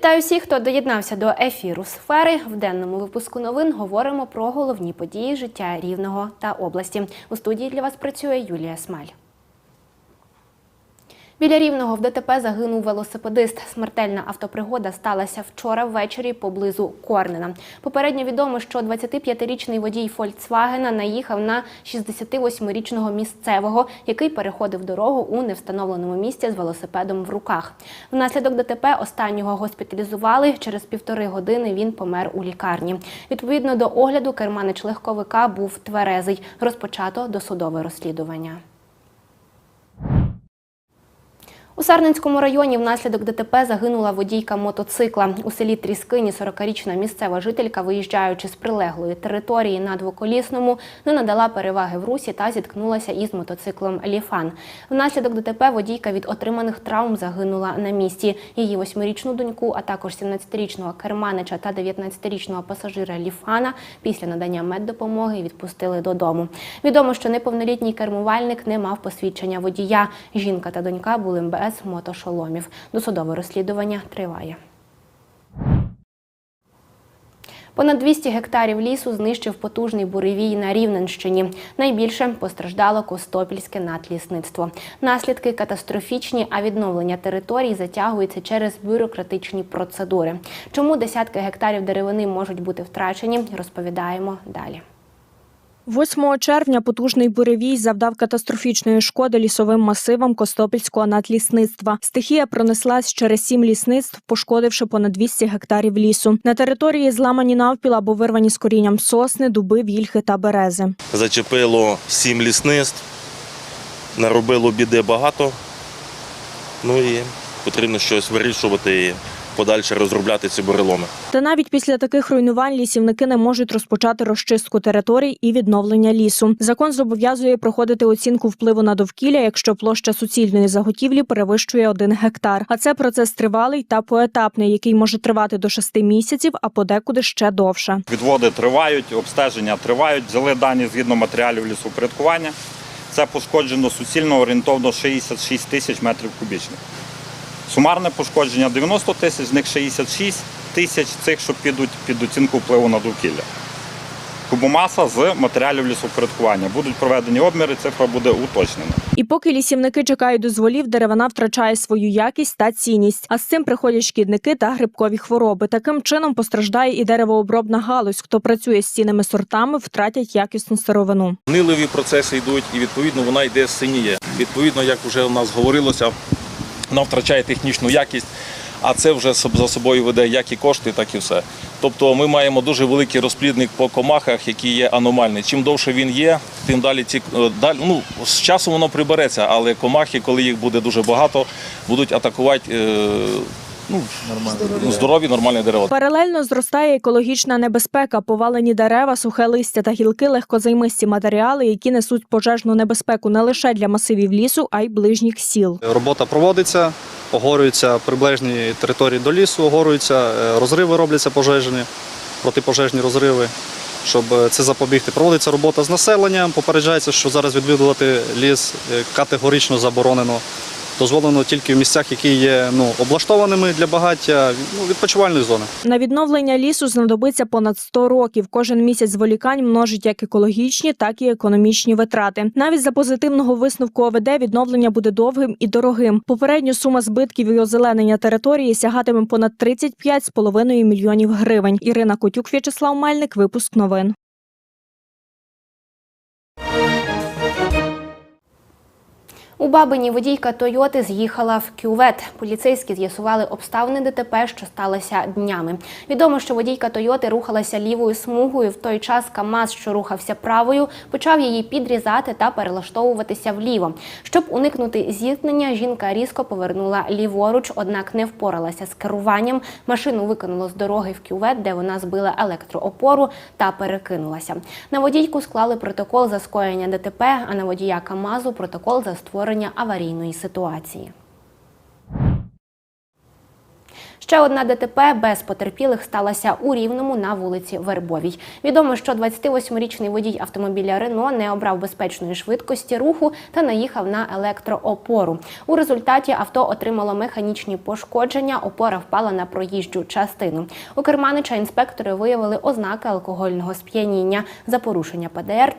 Вітаю всіх, хто доєднався до ефіру сфери. В денному випуску новин говоримо про головні події життя Рівного та області. У студії для вас працює Юлія Смаль. Біля рівного в ДТП загинув велосипедист. Смертельна автопригода сталася вчора ввечері поблизу Корнена. Попередньо відомо, що 25-річний водій Фольксвагена наїхав на 68-річного місцевого, який переходив дорогу у невстановленому місці з велосипедом в руках. Внаслідок ДТП останнього госпіталізували. Через півтори години він помер у лікарні. Відповідно до огляду, керманич легковика був тверезий. Розпочато досудове розслідування. У Сарненському районі внаслідок ДТП загинула водійка мотоцикла. У селі Тріскині 40-річна місцева жителька, виїжджаючи з прилеглої території на двоколісному, не надала переваги в русі та зіткнулася із мотоциклом Ліфан. Внаслідок ДТП водійка від отриманих травм загинула на місці. Її восьмирічну доньку, а також 17-річного керманича та 19-річного пасажира Ліфана після надання меддопомоги відпустили додому. Відомо, що неповнолітній кермувальник не мав посвідчення водія. Жінка та донька були без мотошоломів. Досудове розслідування триває. Понад 200 гектарів лісу знищив потужний буревій на Рівненщині. Найбільше постраждало Костопільське надлісництво. Наслідки катастрофічні, а відновлення територій затягується через бюрократичні процедури. Чому десятки гектарів деревини можуть бути втрачені, розповідаємо далі. 8 червня потужний буревій завдав катастрофічної шкоди лісовим масивам Костопільського надлісництва. Стихія пронеслась через сім лісництв, пошкодивши понад 200 гектарів лісу. На території зламані навпіл або вирвані з корінням сосни, дуби, вільхи та берези. Зачепило сім лісництв, наробило біди багато. Ну і потрібно щось вирішувати подальше розробляти ці буреломи. Та навіть після таких руйнувань лісівники не можуть розпочати розчистку територій і відновлення лісу. Закон зобов'язує проходити оцінку впливу на довкілля, якщо площа суцільної заготівлі перевищує один гектар. А це процес тривалий та поетапний, який може тривати до шести місяців, а подекуди ще довше. Відводи тривають, обстеження тривають. Взяли дані згідно матеріалів лісопорядкування. Це пошкоджено суцільно орієнтовно 66 тисяч метрів кубічних. Сумарне пошкодження 90 тисяч, з них 66 тисяч цих, що підуть під оцінку впливу на довкілля. Кубомаса з матеріалів лісопорядкування. Будуть проведені обміри, цифра буде уточнена. І поки лісівники чекають дозволів, деревина втрачає свою якість та цінність. А з цим приходять шкідники та грибкові хвороби. Таким чином постраждає і деревообробна галузь. Хто працює з цінними сортами, втратять якісну сировину. Гниливі процеси йдуть, і відповідно вона йде синіє. Відповідно, як вже у нас говорилося, вона втрачає технічну якість, а це вже за собою веде як і кошти, так і все. Тобто ми маємо дуже великий розплідник по комахах, який є аномальний. Чим довше він є, тим далі ці е, далі. Ну з часом воно прибереться, але комахи, коли їх буде дуже багато, будуть атакувати. Ну, здорові. здорові нормальні дерева. Паралельно зростає екологічна небезпека. Повалені дерева, сухе листя та гілки легкозаймисті матеріали, які несуть пожежну небезпеку не лише для масивів лісу, а й ближніх сіл. Робота проводиться, огорюються приближні території до лісу, огорюються, е, розриви робляться пожежні, протипожежні розриви. Щоб е, це запобігти, проводиться робота з населенням. Попереджається, що зараз відвідувати ліс е, категорично заборонено. Дозволено тільки в місцях, які є ну, облаштованими для багаття, ну, відпочивальної зони. На відновлення лісу знадобиться понад 100 років. Кожен місяць зволікань множить як екологічні, так і економічні витрати. Навіть за позитивного висновку ОВД відновлення буде довгим і дорогим. Попередньо сума збитків і озеленення території сягатиме понад 35,5 мільйонів гривень. Ірина Котюк, В'ячеслав Мельник. Випуск новин. У Бабині водійка Тойоти з'їхала в кювет. Поліцейські з'ясували обставини ДТП, що сталося днями. Відомо, що водійка Тойоти рухалася лівою смугою. В той час КАМАЗ, що рухався правою, почав її підрізати та перелаштовуватися вліво. Щоб уникнути зіткнення, жінка різко повернула ліворуч, однак не впоралася з керуванням. Машину викинуло з дороги в кювет, де вона збила електроопору та перекинулася. На водійку склали протокол за скоєння ДТП, а на водія КАМАЗу протокол за створення аварійної ситуації. Ще одна ДТП без потерпілих сталася у Рівному на вулиці Вербовій. Відомо, що 28-річний водій автомобіля Рено не обрав безпечної швидкості руху та наїхав на електроопору. У результаті авто отримало механічні пошкодження, опора впала на проїжджу частину. У керманича інспектори виявили ознаки алкогольного сп'яніння. За порушення ПДР